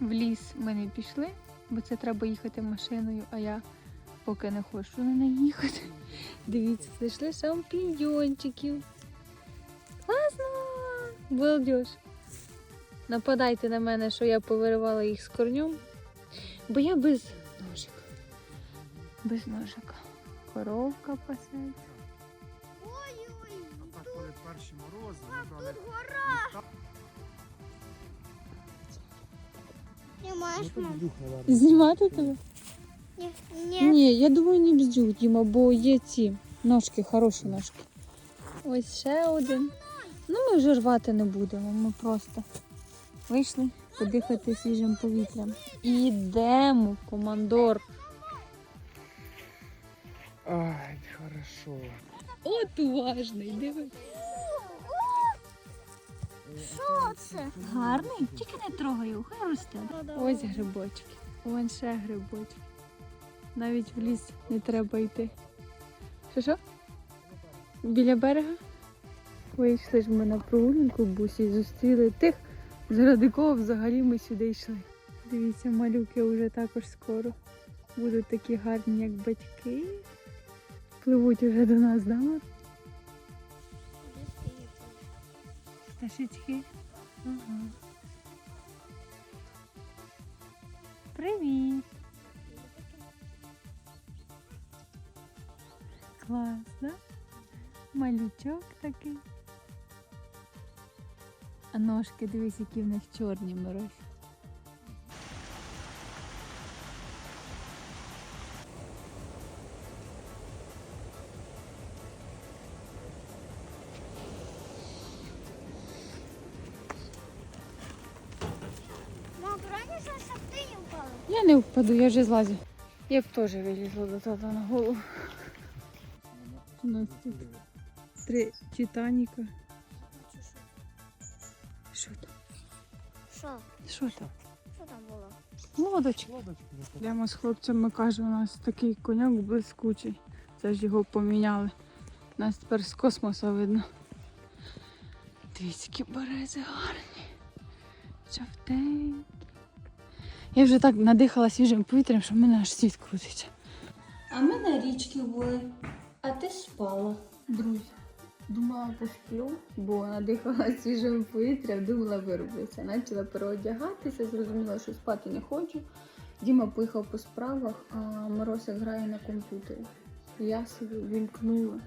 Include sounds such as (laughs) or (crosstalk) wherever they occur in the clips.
В ліс ми не пішли, бо це треба їхати машиною, а я поки не хочу на неї їхати. (laughs) Дивіться, знайшли шампіньйончиків. Класно! Балдеж. Нападайте на мене, що я повиривала їх з корнем, бо я без ножика. Без ножика. Коровка пасе. Ой-ой, А так, коли перші морози, ми тут гора. Знімаєш, мам? Знімати тебе? Ні, ні. Ні, я думаю, не бздю, Діма, бо є ці ножки, хороші ножки. Ось ще один. Ну, ми вже рвати не будемо, ми просто вийшли подихати свіжим повітрям. І йдемо, командор. Ай, хорошо. От уважний, диви. Що це? Гарний, тільки не трогаю, хай росте. Ось грибочки. Вон ще грибочки. Навіть в ліс не треба йти. Що що? Біля берега? Вийшли ж ми на прогулянку бусі і зустріли тих, заради кого взагалі ми сюди йшли. Дивіться, малюки вже також скоро будуть такі гарні, як батьки. Пливуть уже до нас, да, Пташечки. Ага. Привіт. Клас, да? Малючок такий. А ножки, дивись, які в них чорні морозь. Я не впаду, я вже злазю. Я б теж вилізла до тата на голову. У нас тут три Титаніка. Що там? Що? Що там? Що там було? Лодочка. Йдемо з хлопцями, каже, у нас такий коняк блискучий. Це ж його поміняли. Нас тепер з космоса видно. Дивіться, які берези гарні. Жовтенькі. Я вже так надихала свіжим повітрям, що в мене аж світ крутиться. А ми на річці були, а ти спала, друзі. Думала, посплю, бо надихала свіжим повітрям, думала вироблюся. Почала переодягатися, зрозуміла, що спати не хочу. Діма поїхав по справах, а Моросик грає на комп'ютері. Я собі вімкнула.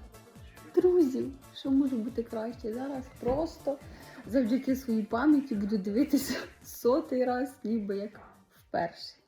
Друзі, що може бути краще? Зараз просто завдяки своїй пам'яті буду дивитися сотий раз, ніби як Percy.